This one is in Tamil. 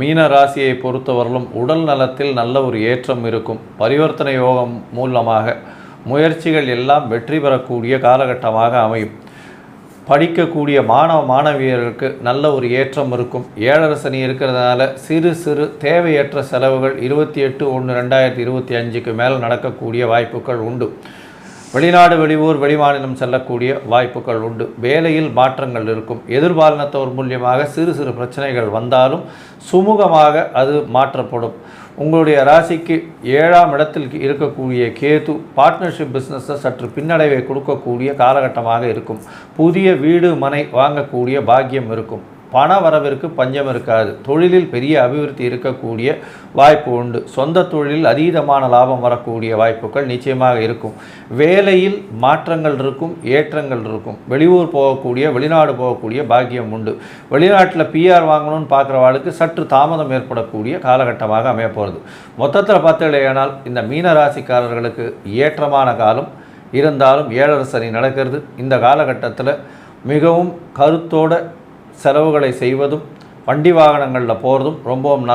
மீன ராசியை பொறுத்தவரையிலும் உடல் நலத்தில் நல்ல ஒரு ஏற்றம் இருக்கும். பரிவர்த்தனை யோகம் மூலமாக முயற்சிகள் எல்லாம் வெற்றி பெறக்கூடிய காலகட்டமாக அமையும். படிக்கக்கூடிய மாணவ மாணவியர்களுக்கு நல்ல ஒரு ஏற்றம் இருக்கும். ஏழரை சனி இருக்கிறதுனால சிறு சிறு தேவையற்ற செலவுகள் இருபத்தி எட்டு ஒன்று ரெண்டாயிரத்தி இருபத்தி அஞ்சுக்கு மேலே நடக்கக்கூடிய வாய்ப்புகள் உண்டு. வெளிநாடு வெளியூர் வெளிமாநிலம் செல்லக்கூடிய வாய்ப்புகள் உண்டு. வேலையில் மாற்றங்கள் இருக்கும். எதிர்பாலினத்தவர் மூலியமாக சிறு சிறு பிரச்சனைகள் வந்தாலும் சுமூகமாக அது மாற்றப்படும். உங்களுடைய ராசிக்கு ஏழாம் இடத்தில் இருக்கக்கூடிய கேது பார்ட்னர்ஷிப் பிஸ்னஸை சற்று பின்னடைவை கொடுக்கக்கூடிய காலகட்டமாக இருக்கும். புதிய வீடு மனை வாங்கக்கூடிய பாக்கியம் இருக்கும். பண வரவிற்கு பஞ்சம் இருக்காது. தொழிலில் பெரிய அபிவிருத்தி இருக்கக்கூடிய வாய்ப்பு உண்டு. சொந்த தொழிலில் அதீதமான லாபம் வரக்கூடிய வாய்ப்புகள் நிச்சயமாக இருக்கும். வேலையில் மாற்றங்கள் இருக்கும் ஏற்றங்கள் இருக்கும். வெளியூர் போகக்கூடிய வெளிநாடு போகக்கூடிய பாக்கியம் உண்டு. வெளிநாட்டில் பிஆர் வாங்கணும்னு பார்க்குறவாளுக்கு சற்று தாமதம் ஏற்படக்கூடிய காலகட்டமாக அமைய போகிறது மொத்தத்தில் பார்த்தீங்களேயானால் இந்த மீனராசிக்காரர்களுக்கு ஏற்றமான காலம் இருந்தாலும் ஏழரசனி நடக்கிறது. இந்த காலகட்டத்தில் மிகவும் கருத்தோட செலவுகளை செய்வதும் வண்டி வாகனங்களில் போகிறதும் ரொம்பவும் நல்ல